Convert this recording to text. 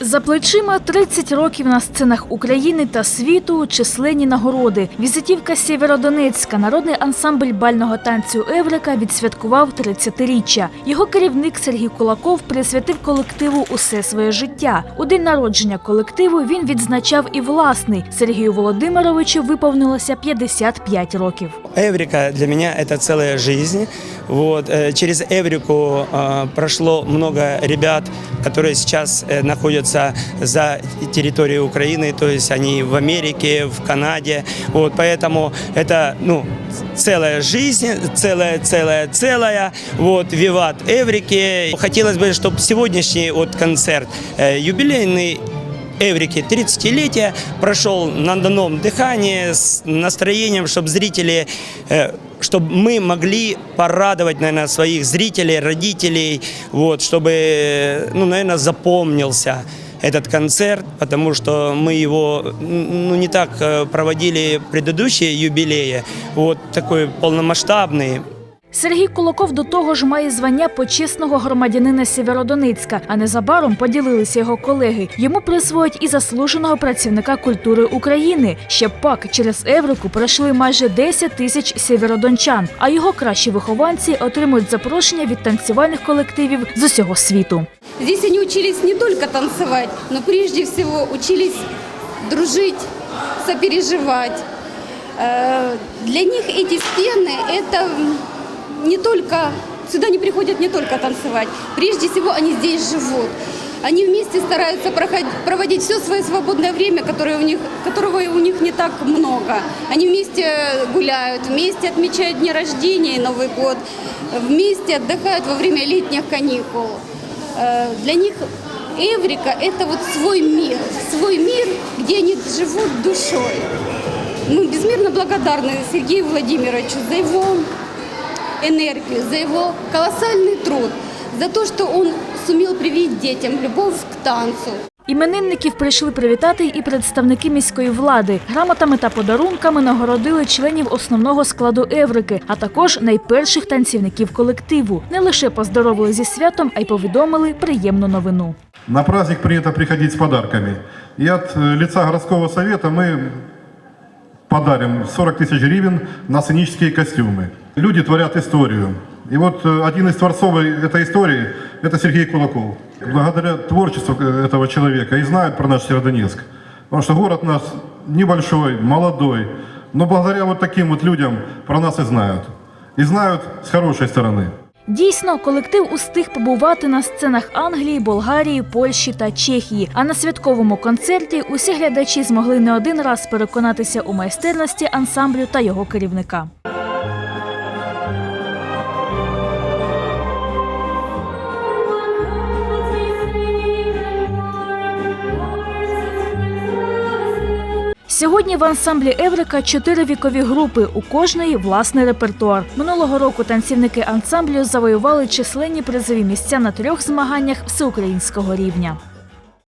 За плечима 30 років на сценах України та світу, численні нагороди. Візитівка Сєвєродонецька, народний ансамбль бального танцю Еврика відсвяткував 30-річчя. Його керівник Сергій Кулаков присвятив колективу усе своє життя. У день народження колективу він відзначав і власний. Сергію Володимировичу виповнилося 55 років. Эврика для меня это целая жизнь. Вот. э, Через Эврику э, прошло много ребят, которые сейчас э, находятся за территорией Украины, то есть они в Америке, в Канаде. Вот. Поэтому это ну, целая жизнь, целая, целая, целая. Вот. Виват Эврики. Хотелось бы, чтобы сегодняшний вот концерт юбилейный Эврики 30-летия прошел на данном дыхании с настроением, чтобы зрители, чтобы мы могли порадовать, наверное, своих зрителей, родителей, вот, чтобы, э, ну, наверное, запомнился этот концерт, потому что мы его ну, не так э, проводили предыдущие юбилеи, вот такой полномасштабный. Сергій Кулаков до того ж має звання почесного громадянина Сєвєродонецька, а незабаром поділилися його колеги. Йому присвоїть і заслуженого працівника культури України. Ще пак через Еврику пройшли майже 10 тисяч сєвєродончан, а його кращі вихованці отримують запрошення від танцювальних колективів з усього світу. Здесь они учились не только танцевать, но прежде всего учились дружить, сопереживать. Э, Для них эти стены – это не только, сюда не приходят не только танцевать, прежде всего они здесь живут. Они вместе стараются проходить, проводить все свое свободное время, которое у них, которого у них не так много. Они вместе гуляют, вместе отмечают дни рождения и Новый год, вместе отдыхают во время летних каникул. Э, Для них Эврика – это вот свой мир, свой мир, где они живут душой. Мы безмерно благодарны Сергею Владимировичу за его энергию, за его колоссальный труд, за то, что он сумел привить детям любовь к танцу. Іменинників прийшли привітати і представники міської влади. Грамотами та подарунками нагородили членів основного складу Еврики, а також найперших танцівників колективу. Не лише поздоровили зі святом, а й повідомили приємну новину. На праздник принято приходить с подарками. И от э, лица городского совета мы подарим 40 тысяч гривен на сценические костюмы. Люди творят историю. И вот э, один из творцов этой истории – это Сергей Кулаков. Благодаря творчеству э, этого человека и знают про наш Северодонецк. Потому что город у нас небольшой, молодой. Но благодаря вот таким вот людям про нас и знают. И знают с хорошей стороны. Дійсно, колектив устиг побувати на сценах Англії, Болгарії, Польщі та Чехії. А на святковому концерті усі глядачі змогли не один раз переконатися у майстерності ансамблю та його керівника. Сьогодні в ансамблі Еврика чотири вікові групи. У кожної власний репертуар. Минулого року танцівники ансамблю завоювали численні призові місця на трьох змаганнях всеукраїнського рівня.